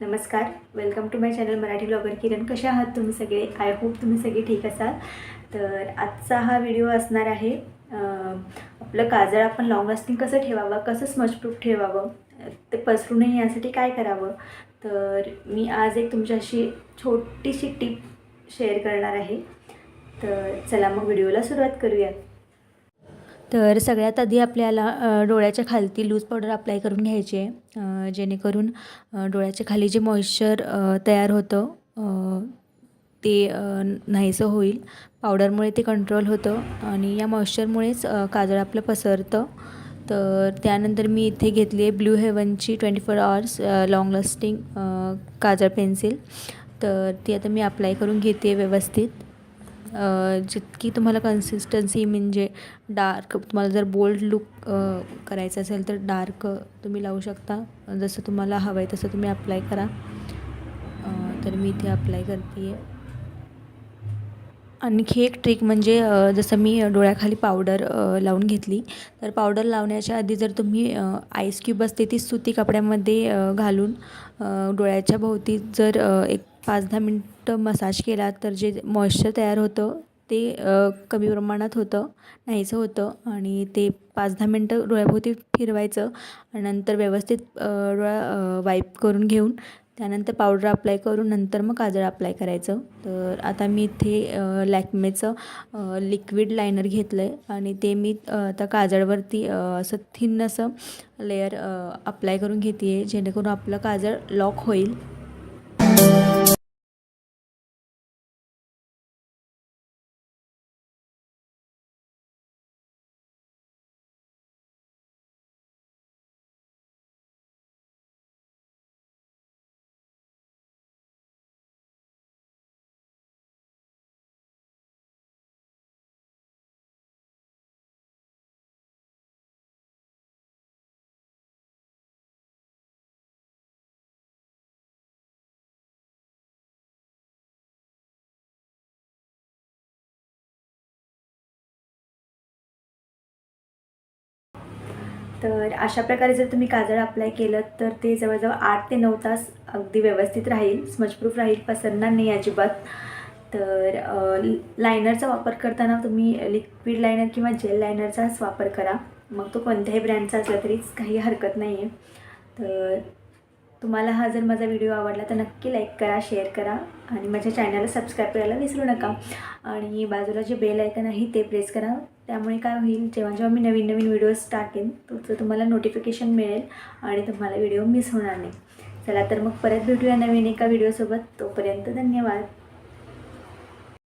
नमस्कार welcome to my channel Marathi blogger Kiran. कशा आहात तुम्ही सगळे? आय होप तुम्ही सगळे ठीक असाल. तर आजचा हा व्हिडिओ असणार आहे आपलं काजळ आपण लॉंग लास्टिंग कसं ठेवावं कसं स्मजप्रूफ ठेवावं ते पसरू नये यासाठी काय करावं? तर मी आज एक तुमच्याशी छोटीशी टीप शेअर करणार आहे. तर चला मग व्हिडिओला सुरुवात करूयात. तर सगळ्यात आधी आपल्याला डोळ्याच्या खालती लूज पावडर अप्लाय करून घ्यायची आहे. जेणेकरून डोळ्याच्या खाली जे मॉइश्चर तयार होतं ते नाहीसं होईल. पावडरमुळे ते कंट्रोल होतं आणि या मॉइश्चरमुळेच काजळ आपलं पसरतं. तर त्यानंतर मी इथे घेतली आहे blue हेवनची twenty four hours long lasting काजळ पेन्सिल. तर ती आता मी अप्लाय करून घेते व्यवस्थित. जितकी तुम्हाला कन्सिस्टन्सी म्हणजे डार्क तुम्हाला जर बोल्ड लुक करायचं असेल तर डार्क तुम्ही लावू शकता. जसं तुम्हाला हवं आहे तसं तुम्ही अप्लाय करा. तर मी इथे अप्लाय करते. आहे आणखी एक ट्रिक म्हणजे जसं मी डोळ्याखाली पावडर लावून घेतली तर पावडर लावण्याच्या आधी जर तुम्ही आईस क्यूब असते ती सुती कपड्यामध्ये घालून डोळ्याच्या भोवती जर एक पाच दहा मिनटं मसाज केला तर जे मॉइश्चर तयार होतं ते कमी प्रमाणात होतं नाहीचं होतं. आणि ते पाच दहा मिनटं डोळ्याभोवती फिरवायचं आणि नंतर व्यवस्थित डोळा वाईप करून घेऊन त्यानंतर पावडर अप्लाय करून नंतर मग काजळ अप्लाय करायचं. तर आता मी इथे लॅक्मेचं लिक्विड लायनर घेतलं आहे आणि ते मी आता काजळवरती असं थिन असं लेअर अप्लाय करून घेते आहे जेणेकरून आपलं काजळ लॉक होईल. तर अशा प्रकारे जर तुम्ही काजळ अप्लाय केलं तर ते जवळजवळ आठ ते नऊ तास अगदी व्यवस्थित राहील स्मजप्रूफ राहील पसरणार नाही अजिबात. तर लायनरचा वापर करताना तुम्ही लिक्विड लायनर किंवा जेल लायनरचाच वापर करा. मग तो कोणत्याही ब्रँडचा असला तरीच काही हरकत नाही आहे तर तुम्हाला हा जर माझा व्हिडिओ आवडला तर नक्की लाईक करा शेअर करा आणि माझ्या चॅनलला सबस्क्राईब करायला विसरू नका. आणि बाजूला जे बेल ऐकन आहे ते प्रेस करा. त्यामुळे काय होईल जेव्हा जेव्हा मी नवीन नवीन व्हिडिओज टाकेन तुमचं तुम्हाला नोटिफिकेशन मिळेल आणि तुम्हाला व्हिडिओ मिस होणार नाही. चला तर मग परत भेटूया नवीन एका व्हिडिओसोबत तोपर्यंत धन्यवाद.